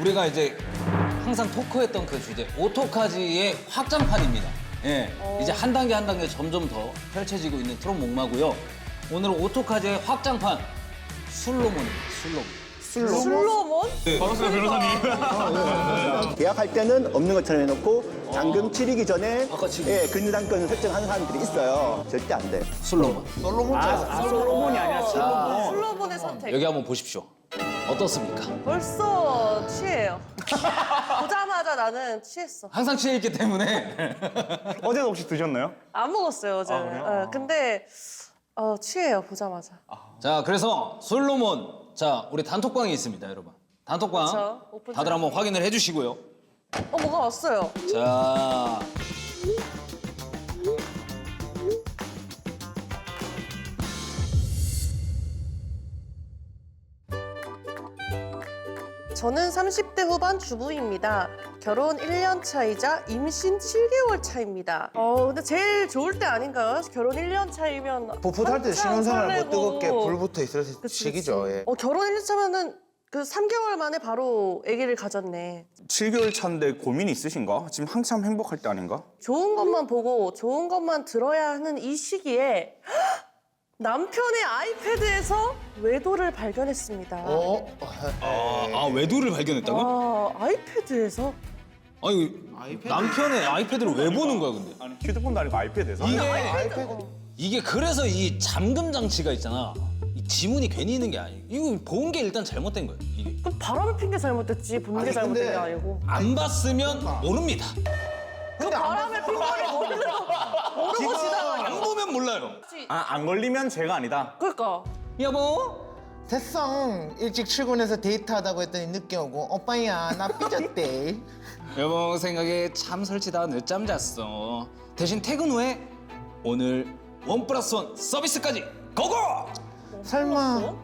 우리가 이제 항상 토크했던 그 주제 오토카지의 확장판입니다. 예, 이제 한 단계 한 단계 점점 더 펼쳐지고 있는 트롯 목마고요. 오늘 은 오토카지의 확장판 술로몬입니다. 술로몬. 슬로몬? 계약할 때는 없는 것처럼 해놓고 잔금 치르기 전에 아까 지금. 예, 근저당권을 설정하는 사람들이 있어요. 절대 안 돼. 술로몬. 아, 솔로몬이 아니라 솔로몬. 슬로몬의 선택. 여기 한번 보십시오. 어떻습니까? 벌써 취해요. 보자마자 나는 취했어. 항상 취해 있기 때문에 어제도 혹시 드셨나요? 안 먹었어요 어제. 예, 근데 어, 취해요 보자마자. 자 그래서 솔로몬 자 우리 단톡방이 있습니다 여러분 단톡방 그쵸, 오픈 다들 한번 확인을 해주시고요 어 뭐가 왔어요. 자 저는 30대 후반 주부입니다. 결혼 1년 차이자 임신 7개월 차입니다. 어 근데 제일 좋을 때 아닌가요? 결혼 1년 차이면 풋풋할 때 한참 신혼생활 뭐 설레고. 뜨겁게 불 붙어 있을 그치, 시기죠. 그치. 예. 어 결혼 1년 차면은 그 3개월 만에 바로 아기를 가졌네. 7개월 차인데 고민이 있으신가? 지금 한참 행복할 때 아닌가? 좋은 것만 보고 좋은 것만 들어야 하는 이 시기에 남편의 아이패드에서 외도를 발견했습니다. 어? 아, 아 외도를 발견했다고? 아, 아이패드에서? 아니 남편의 아이패드를 왜 보는 거야 근데? 아니 휴대폰도 아니고 아이패드에서? 이게 아이패드. 이게 그래서 이 잠금 장치가 있잖아. 이 지문이 괜히 있는 게 아니에요. 이거 본 게 일단 잘못된 거예요. 이게 그 바람을 핀 게 잘못됐지 본 게 아니, 잘못된 게 근데- 아니고 안 봤으면 모릅니다. 그 바람을 핀 거를 모르고 모르고 보면 몰라요. 아, 안 걸리면 죄가 아니다. 그러니까 여보. 됐어. 일찍 출근해서 데이트하다고 했더니 늦게 오고 오빠야 나 삐졌대. 여보 생각에 참 설치다 늦잠 잤어. 대신 퇴근 후에 오늘 원 플러스 원 서비스까지 고고! 설마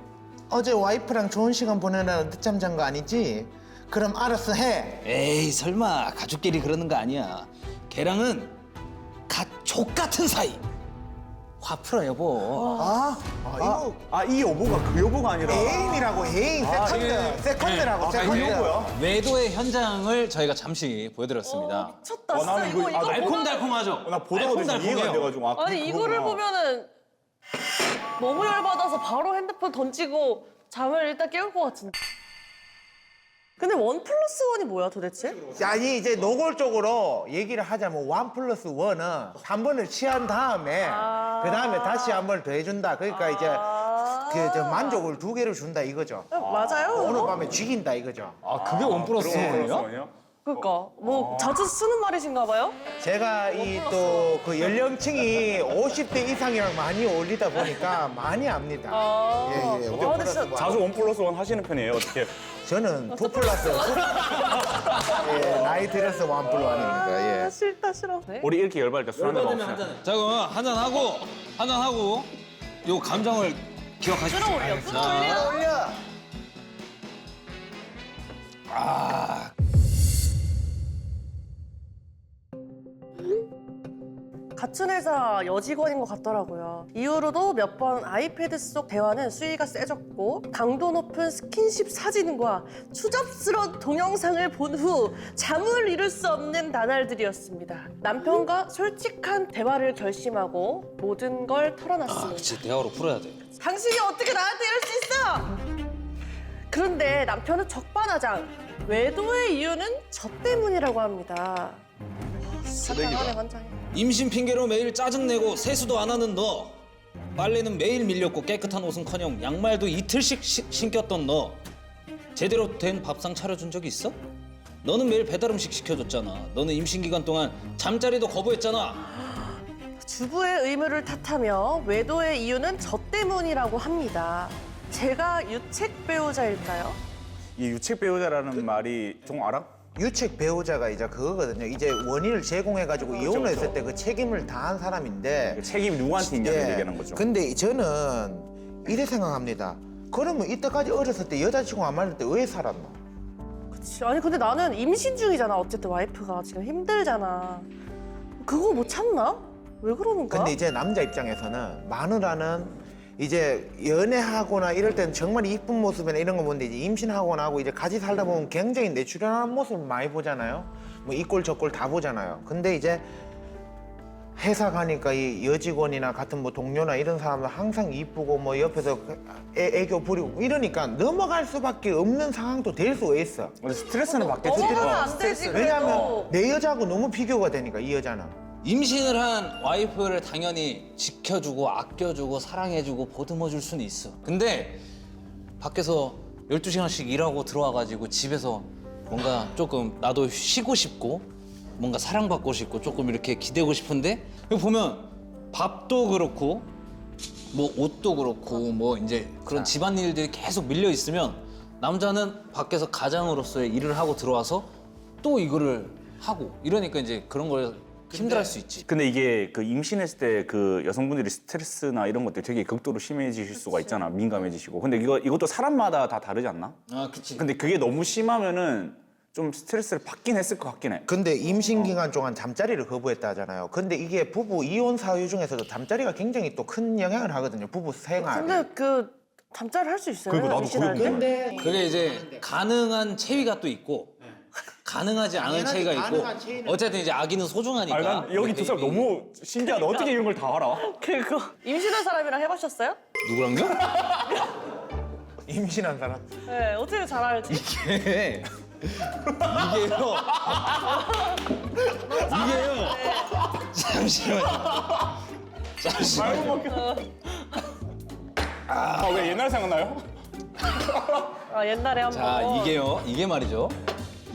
어제 와이프랑 좋은 시간 보내느라 늦잠 잔 거 아니지? 그럼 알았어 해. 에이 설마 가족끼리 그러는 거 아니야. 걔랑은 가족 같은 사이. 화 풀어 여보. 아, 아 이거 아, 이 여보가 그 여보가 아니라. 애인이라고 애인 세컨드 예. 세컨드라고 아, 그 세컨드. 여보야? 외도의 현장을 저희가 잠시 보여드렸습니다. 어, 미쳤다 어, 진짜 나는 이거 이거- 이거 아, 보다가- 알콩달콩하죠. 어, 나 보다가 돼서 이해가 안 돼가지고. 아, 아니 그- 이거를 그거구나. 보면은 너무 열받아서 바로 핸드폰 던지고 잠을 일단 깨울 것 같은데 근데 원 플러스 원이 뭐야 도대체? 아니 이제 노골적으로 얘기를 하자면 원 플러스 원은 한 번을 취한 다음에 아. 그 다음에 다시 한 번 더 해준다. 그러니까 이제 아. 그저 만족을 두 개를 준다 이거죠. 어, 맞아요 오늘 밤에 죽인다 이거죠. 아 그게 원 플러스 그런 원이에요? 그러니까 뭐 자주 쓰는 말이신가 봐요? 제가 이 또 그 연령층이 50대 이상이랑 많이 어울리다 보니까 많이 압니다. 아, 예, 예. 아, 원 근데 플러스 진짜 원. 자주 원 플러스 원 하시는 편이에요, 어떻게? 저는 투 플러스 예, 나이 들어서 원 플러스 원입니다. 아, 예. 싫다 싫어 네? 우리 이렇게 열받을 때 술 한잔 먹읍시다. 자 그러면 한잔 하고 한잔 하고 요 감정을 기억하십시오. 끌어올려 끌어올려 올 같은 회사 여직원인 것 같더라고요. 이후로도 몇 번 아이패드 속 대화는 수위가 세졌고 강도 높은 스킨십 사진과 추잡스러운 동영상을 본 후 잠을 이룰 수 없는 나날들이었습니다. 남편과 솔직한 대화를 결심하고 모든 걸 아, 털어놨습니다. 그치 대화로 풀어야 돼. 당신이 어떻게 나한테 이럴 수 있어? 그런데 남편은 적반하장. 외도의 이유는 저 때문이라고 합니다. 환장해. 임신 핑계로 매일 짜증내고 세수도 안 하는 너. 빨래는 매일 밀렸고 깨끗한 옷은커녕 양말도 이틀씩 시- 신겼던 너. 제대로 된 밥상 차려준 적이 있어? 너는 매일 배달 음식 시켜줬잖아. 너는 임신 기간 동안 잠자리도 거부했잖아. 주부의 의무를 탓하며 외도의 이유는 저 때문이라고 합니다. 제가 유책 배우자일까요? 이 유책 배우자라는 말이 좀 알아? 유책 배우자가 이제 그거거든요. 이제 원인을 제공해가지고 이혼을 했을 때 그 책임을 다한 사람인데. 책임이 누구한테 있냐는 예. 얘기하는 거죠. 근데 저는 이래 생각합니다. 그러면 이때까지 어렸을 때 여자친구 안 만날 때 왜 살았노? 그치. 아니 근데 나는 임신 중이잖아. 어쨌든 와이프가 지금 힘들잖아. 그거 못 참나? 왜 그러는 거야? 근데 이제 남자 입장에서는 마누라는 이제 연애하거나 이럴 때는 정말 이쁜 모습이나 이런 거 보는데 이제 임신하거나 하고 이제 같이 살다 보면 굉장히 내추럴한 모습을 많이 보잖아요. 뭐 이 꼴 저 꼴 다 보잖아요. 근데 이제 회사 가니까 이 여직원이나 같은 뭐 동료나 이런 사람들 항상 이쁘고 뭐 옆에서 애, 애교 부리고 이러니까 넘어갈 수밖에 없는 상황도 될 수가 있어. 스트레스는 받겠지. 넘어가면 어, 안 되지. 왜냐하면 내 여자하고 너무 비교가 되니까 이 여자는. 임신을 한 와이프를 당연히 지켜주고 아껴주고 사랑해주고 보듬어 줄 수는 있어. 근데 밖에서 12시간씩 일하고 들어와가지고 집에서 뭔가 조금 나도 쉬고 싶고 뭔가 사랑받고 싶고 조금 이렇게 기대고 싶은데 여기 보면 밥도 그렇고 뭐 옷도 그렇고 뭐 이제 그런 집안 일들이 계속 밀려 있으면 남자는 밖에서 가장으로서의 일을 하고 들어와서 또 이거를 하고 이러니까 이제 그런 걸 힘들어할 수 있지. 근데 이게 그 임신했을 때 그 여성분들이 스트레스나 이런 것들 되게 극도로 심해지실 수가 있잖아. 민감해지시고. 근데 이거 이것도 사람마다 다 다르지 않나? 아, 그치. 근데 그게 너무 심하면은 좀 스트레스를 받긴 했을 것 같긴 해. 근데 임신 기간 동안 잠자리를 거부했다 하잖아요. 근데 이게 부부 이혼 사유 중에서도 잠자리가 굉장히 또 큰 영향을 하거든요. 부부 생활. 근데 그 잠자리 할 수 있어요? 그리고 나도 임신할 그게 때? 그게 이제 가능한 체위가 또 있고 가능하지 않은 당연하지, 체위가 있고 가능한 어쨌든 이제 아기는 소중하니까. 아, 난 여기 두 사람. 너무 신기하다. 어떻게 이런 걸 다 알아? 그거 임신한 사람이랑 해보셨어요? 누구랑요? 임신한 사람. 네 어떻게 잘 알지? 이게 이게요. 이게요. 잠시만요. 잠시만요. 아, 왜 옛날 생각나요? 아 옛날에 한번 자 이게요. 이게 말이죠.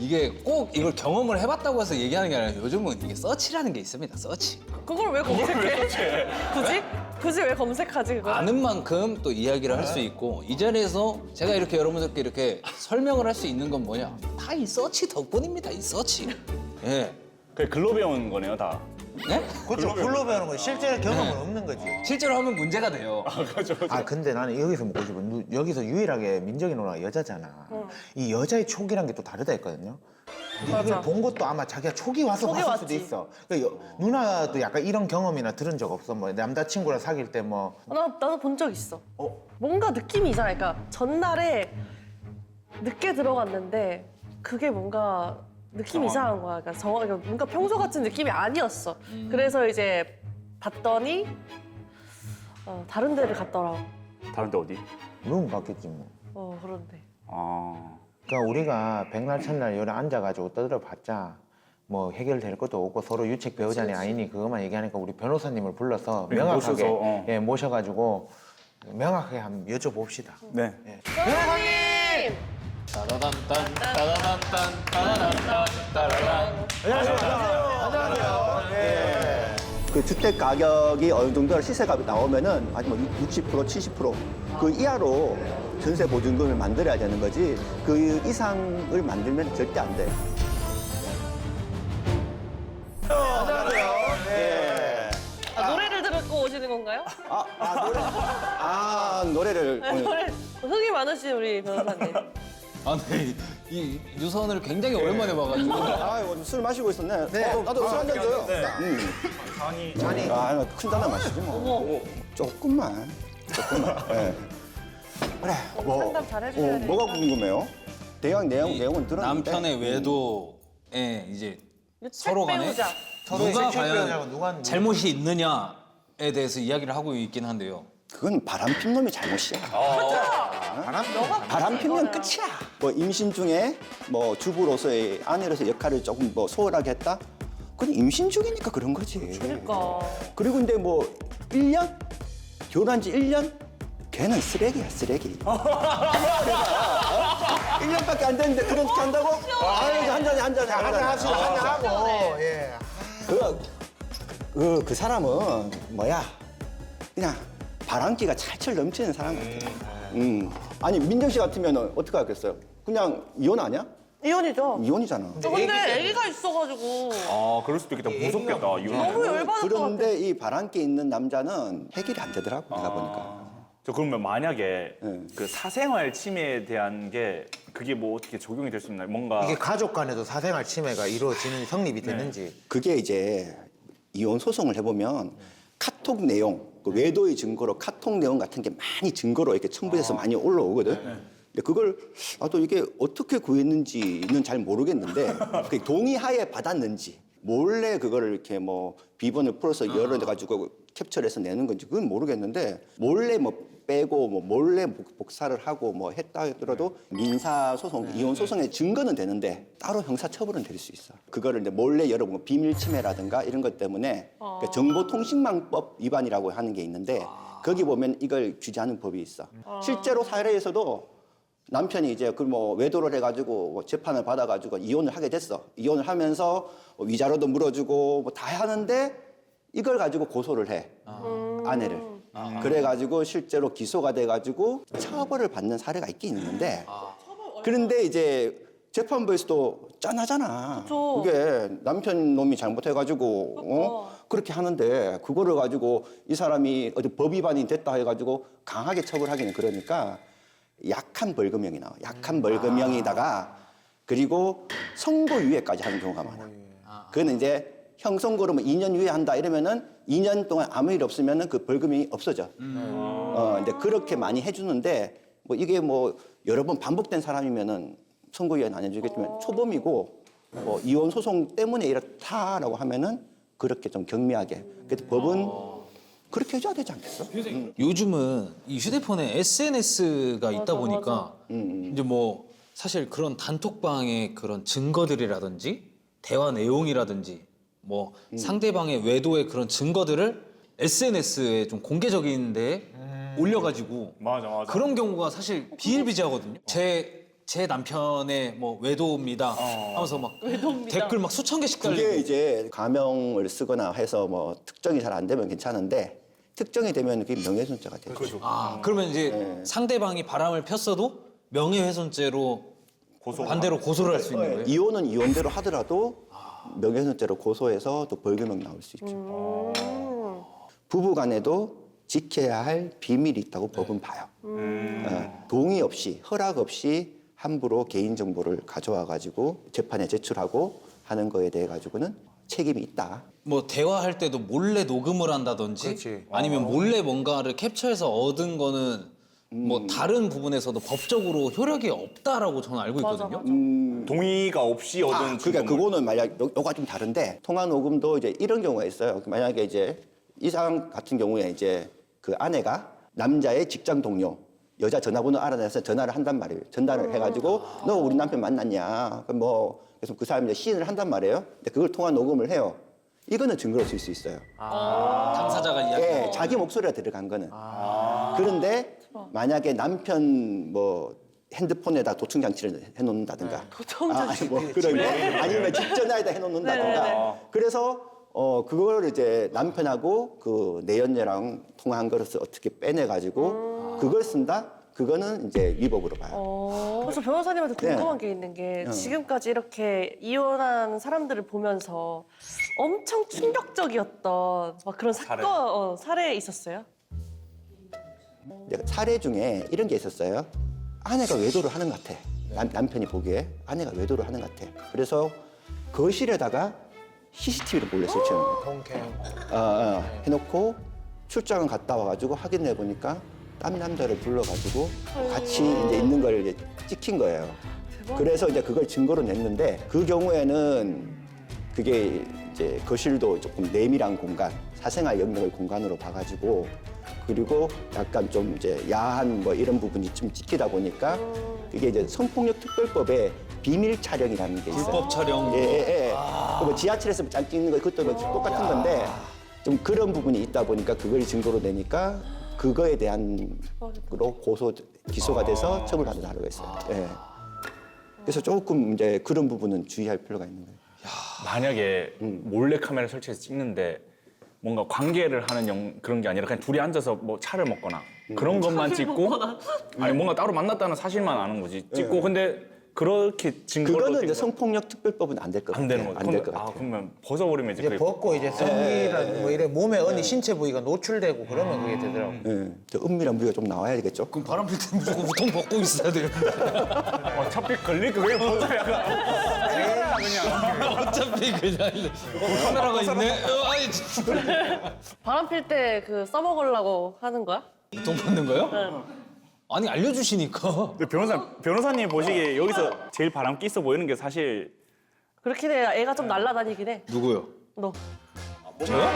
이게 꼭 이걸 경험을 해봤다고 해서 얘기하는 게 아니라 요즘은 이게 서치라는 게 있습니다. 서치. 그걸 왜 검색해? 굳이? 굳이 왜 검색하지 그거? 아는 만큼 또 이야기를 할 수 있고 이 자리에서 제가 이렇게 여러분들께 이렇게 설명을 할 수 있는 건 뭐냐? 다 이 서치 덕분입니다. 이 서치. 예. 그 글로 배운 거네요, 다. 네? 그렇죠. 글로 배우는 건 실제 경험은 네. 없는 거지. 실제로 하면 문제가 돼요. 아 근데 나는 여기서 싶은 누- 여기서 유일하게 민정이 누나가 여자잖아. 이 여자의 촉이란 게 또 다르다 했거든요. 맞아. 이걸 본 것도 아마 자기가 촉이 와서 촉이 봤을 수도 왔지. 있어. 그러니까 여- 누나도 약간 이런 경험이나 들은 적 없어? 뭐 남자친구랑 사귈 때 뭐. 나 나도 본 적 있어. 어? 뭔가 느낌이 이상해. 그러니까 전날에 늦게 들어갔는데 그게 뭔가 느낌이 이상한 거야. 그러니까 저 그러니까 뭔가 평소 같은 느낌이 아니었어. 그래서 이제 봤더니 어, 다른 데를 갔더라고. 다른데 어디? 룸 갔겠지 뭐. 어 그런데. 아. 그러니까 우리가 백날 첫날 여기 앉아가지고 떠들어봤자 뭐 해결될 것도 없고 서로 유책 배우자니 아니니 그것만 얘기하니까 우리 변호사님을 불러서 네, 명확하게 모셔서, 어. 예, 모셔가지고 명확하게 한번 여쭤봅시다. 네. 변호사님. 따라단딴 따라단딴 따라단딴 따라란. 그 주택 가격이 어느 정도 시세가 나오면은 아직 뭐 60%, 70%그 이하로 전세 보증금을 만들어야 되는 거지 그 이상을 만들면 절대 안 돼. 아, 노래를 듣고 오시는 건가요? 아, 아 노래 아 노래를 네, 오늘 노래 흥이 많으신 우리 변호사님. 아, 네. 이 유선을 굉장히 오랜만에 봐가지고. 아, 이거 술 마시고 있었네. 나도, 나도 술 한잔 줘요. 음. 잔이 잔이 아, 큰 잔을 마시지 뭐. 조금만. 조금만. 예. 그래. 뭐, 상담 잘 해주셔야 어, 되니까. 뭐가 궁금해요? 대강 내용, 이 내용은 들었는데. 남편의 외도에 이제 서로 간에 배우자. 누가 과연 누가 잘못이 있느냐에 대해서 이야기를 하고 있긴 한데요. 그건 바람 핀 놈이 잘못이야. 바람 바람 피면 끝이야. 뭐 임신 중에 뭐 주부로서의 아내로서 역할을 조금 뭐 소홀하게 했다? 그건 임신 중이니까 그런 거지. 그러니까. 그리고 근데 뭐 1년? 결혼한 지 1년? 걔는 쓰레기야, 쓰레기. 1년밖에 안 됐는데 그렇게 한다고? 아유, 한 잔에 한 잔에 한 한잔 하시고 잔에. 한잔 하고 예. 그, 그, 그 사람은 뭐야? 그냥 바람기가 찰철 넘치는 사람이야. 음. 아니, 민정 씨 같으면 어떻게 하겠어요? 그냥 이혼 아니야? 이혼이죠. 이혼이잖아. 저 근데 아기가 있어가지고 아, 그럴 수도 있겠다. 무섭겠다. 너무 이거. 열받을 것 같아. 그런데 이 바람기 있는 남자는 해결이 안 되더라고, 내가 보니까. 저 그러면 만약에 네. 그 사생활 침해에 대한 게 그게 뭐 어떻게 적용이 될 수 있나요? 뭔가 이게 가족 간에도 사생활 침해가 이루어지는 성립이 됐는지 그게 이제 이혼 소송을 해보면 카톡 내용 그 외도의 증거로 카톡 내용 같은 게 많이 증거로 이렇게 첨부돼서 많이 올라오거든. 근데 그걸 아, 또 이게 어떻게 구했는지는 잘 모르겠는데 그 동의하에 받았는지 몰래 그거를 이렇게 뭐 비번을 풀어서 열어 가지고 캡처해서 내는 건지 그건 모르겠는데 몰래 뭐 빼고 뭐 몰래 복- 복사를 하고 뭐 했다 하더라도 민사 소송 이혼 소송의 증거는 되는데 따로 형사 처벌은 될 수 있어. 그거를 이제 몰래 열어보고 비밀 침해라든가 이런 것 때문에 그 정보통신망법 위반이라고 하는 게 있는데 거기 보면 이걸 규제하는 법이 있어. 실제로 사례에서도 남편이 이제 그 뭐 외도를 해가지고 뭐 재판을 받아가지고 이혼을 하게 됐어. 이혼을 하면서 뭐 위자료도 물어주고 뭐 다 하는데 이걸 가지고 고소를 해 아내를. 그래가지고 실제로 기소가 돼가지고 처벌을 받는 사례가 있긴 있는데 그런데 이제 재판부에서도 짠하잖아. 그쵸. 게 남편 놈이 잘못해가지고 어? 그렇게 하는데 그거를 가지고 이 사람이 어디 법 위반이 됐다 해가지고 강하게 처벌하기는 그러니까 약한 벌금형이 나와. 약한 벌금형이다가 그리고 선고 유예까지 하는 경우가 많아. 그거는 이제 형 선고로 뭐 2년 유예한다 이러면은 2년 동안 아무 일 없으면은 그 벌금이 없어져. 어, 이제 그렇게 많이 해주는데 뭐 이게 뭐 여러 번 반복된 사람이면은 선고 유예는 안 해주겠지만 초범이고 뭐 이혼 소송 때문에 이렇다라고 하면은 그렇게 좀 경미하게. 그래서 법은 그렇게 해줘야 되지 않겠어? 요즘은 이 휴대폰에 SNS가 있다 보니까 이제 뭐 사실 그런 단톡방의 그런 증거들이라든지 대화 내용이라든지 뭐 상대방의 외도의 그런 증거들을 SNS에 좀 공개적인 데 올려가지고 맞아 맞아. 그런 경우가 사실 비일비재하거든요. 제 제 남편의 뭐 외도입니다 하면서 막 댓글 막 수천 개씩 달리고 그게 이제 가명을 쓰거나 해서 뭐 특정이 잘 안 되면 괜찮은데 특정이 되면 그게 명예훼손죄가 되죠. 아, 그러면 이제 네. 상대방이 바람을 폈어도 명예훼손죄로 반대로 고소를 할 수 있는 거예요? 이혼은 이혼대로 하더라도 명예훼손죄로 고소해서 또 벌금형 나올 수 있죠. 부부 간에도 지켜야 할 비밀이 있다고 법은 봐요. 어, 동의 없이 허락 없이 함부로 개인 정보를 가져와 가지고 재판에 제출하고 하는 거에 대해 가지고는 책임이 있다. 뭐 대화할 때도 몰래 녹음을 한다든지 그렇지. 아니면 몰래 뭔가를 캡처해서 얻은 거는 음. 뭐 다른 부분에서도 법적으로 효력이 없다라고 저는 알고 맞아, 있거든요. 맞아. 동의가 없이 얻은 아, 그러니까 증거물. 그거는 만약 요- 요가 좀 다른데 통화 녹음도 이제 이런 경우가 있어요. 만약에 이제 이 사람 같은 경우에 이제 그 아내가 남자의 직장 동료 여자 전화번호 알아내서 전화를 한단 말이에요. 전화를 해가지고 너 우리 남편 만났냐? 그럼 뭐 그래서 그 사람이 이제 시인을 한단 말이에요. 근데 그걸 통화 녹음을 해요. 이거는 증거로 쓸 수 있어요. 당사자가 이야기. 예, 자기 목소리가 들어간 거는. 그런데 만약에 남편 뭐 핸드폰에다 도청 장치를 해놓는다든가, 도청 아, 아니 뭐 그런 거, 아니면 직전화에다 해놓는다든가. 네네네. 그래서 어 그걸 이제 남편하고 그 내연녀랑 통화한 것을 어떻게 빼내가지고 그걸 쓴다? 그거는 이제 위법으로 봐요. 어, 그래서 변호사님한테 네. 궁금한 게 있는 게 어. 지금까지 이렇게 이혼한 사람들을 보면서 엄청 충격적이었던 막 그런 사례. 사건 어, 사례 있었어요? 이제 사례 중에 이런 게 있었어요. 아내가 외도를 하는 것 같아. 남, 남편이 보기에 아내가 외도를 하는 것 같아. 그래서 거실에다가 CCTV를 몰래 설치하는 거예요. 어, 어, 해놓고 출장을 갔다 와가지고 확인해 보니까 딴 남자를 불러가지고 같이 이제 있는 걸 이제 찍힌 거예요. 그래서 이제 그걸 증거로 냈는데 그 경우에는 그게 이제 거실도 조금 내밀한 공간, 사생활 영역의 공간으로 봐가지고 그리고 약간 좀 이제 야한 뭐 이런 부분이 좀 찍히다 보니까 이게 이제 성폭력 특별법에 비밀 촬영이라는 게 있어요. 불법 촬영. 예, 예, 예. 그뭐 지하철에서 짠 찍는 거 그것도 뭐 똑같은 건데 좀 그런 부분이 있다 보니까 그걸 증거로 내니까 그거에 대한 으로 고소 기소가 돼서 처벌받은 사례가 있어요. 예. 그래서 조금 이제 그런 부분은 주의할 필요가 있는 거예요. 만약에 음. 몰래 카메라 설치해서 찍는데 뭔가 관계를 하는 영, 그런 게 아니라 그냥 둘이 앉아서 뭐 차를 먹거나 음. 그런 것만 찍고 아니 뭔가 따로 만났다는 사실만 아는 거지 찍고 근데 그렇게 증거로 네. 그거는 이제 성폭력 특별법은 안 될 것 같아요. 안 되는 거죠. 안될 것 그러면- 아, 같아요. 그러면 벗어버리면 이제 이제 그게 벗고 이제 성기라든 뭐 이래 몸에 어디 신체 부위가 노출되고 그러면 그게 되더라고. 요 예. 저 은밀한 부위가 좀 나와야 되겠죠. 그럼 바람 필 때 무조건 우통 벗고 있어야 돼요. 어차피 걸릴 거 그냥 벗어야 그냥. 어차피 그냥 어, 카메라가 있네. 어, 아니 진짜. 바람 필 때 그 써먹으려고 하는 거야? 돈 받는 거요? 아니 알려주시니까. 근데 변호사 변호사님 보시기에 여기서 제일 바람기 있어 보이는 게 사실 그렇긴 해. 애가 좀 날라다니긴 해. 누구요? 너. 저요?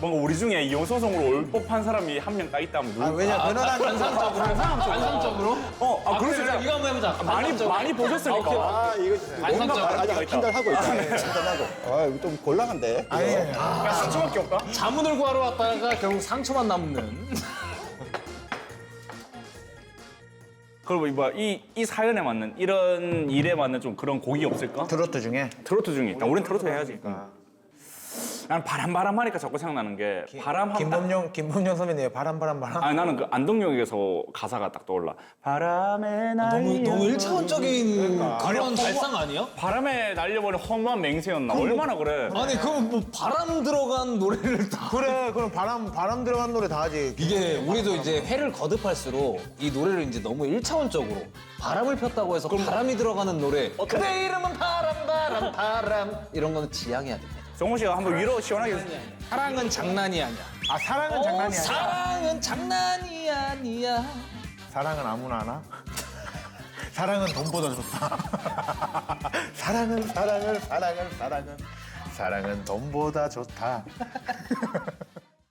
뭔가 우리 중에 이혼소송으로 올 법한 사람이 한 명 딱 있다면 누구? 아, 왜냐 변호사님 반상적으로. 반상적으로? 어, 아, 그럴 수 있잖아. 이거 한번 해보자. 많이 반상적으로. 많이 보셨으니까. 아 이거 반상적으로. 아직 판단 하고 있다. 판단하고. 아 이거 좀 곤란한데. 아니 야, 상처밖에 없다. 자문을 구하러 왔다가 결국 상처만 남는. 그리고 이봐 이, 이 사연에 맞는 이런 일에 맞는 좀 그런 곡이 없을까? 트로트 중에 트로트 중에 있다. 우린 트로트 해야지. 난 바람 바람 하니까 자꾸 생각나는 게 바람 하면 딱- 김범용 김범용 선배님 바람 바람 바람 아니 나는 그 안동역에서 가사가 딱 떠올라. 바람에 날려. 너무 너무 일차원적인 그런 발상 아니야? 바람에 날려버린 허무한 맹세였나? 얼마나 그래? 아니 그럼 뭐 바람 들어간 노래를 다. 그래 그럼 바람 바람 들어간 노래 다 하지 이게 우리도 이제 회를 거듭할수록 이 노래를 이제 너무 일차원적으로 바람을 폈다고 해서 바람이 들어가는 노래 그대 이름은 바람 바람 바람 이런 거는 지양해야 됩니다. 정호 씨가 한번 위로 시원하게 사랑은 장난이 아니야. 아 사랑은 장난이 아니야? 사랑은 장난이 아니야. 사랑은 아무나 하나? 사랑은 돈보다 좋다. 사랑은 사랑을 사랑을 사랑은 사랑은 돈보다 좋다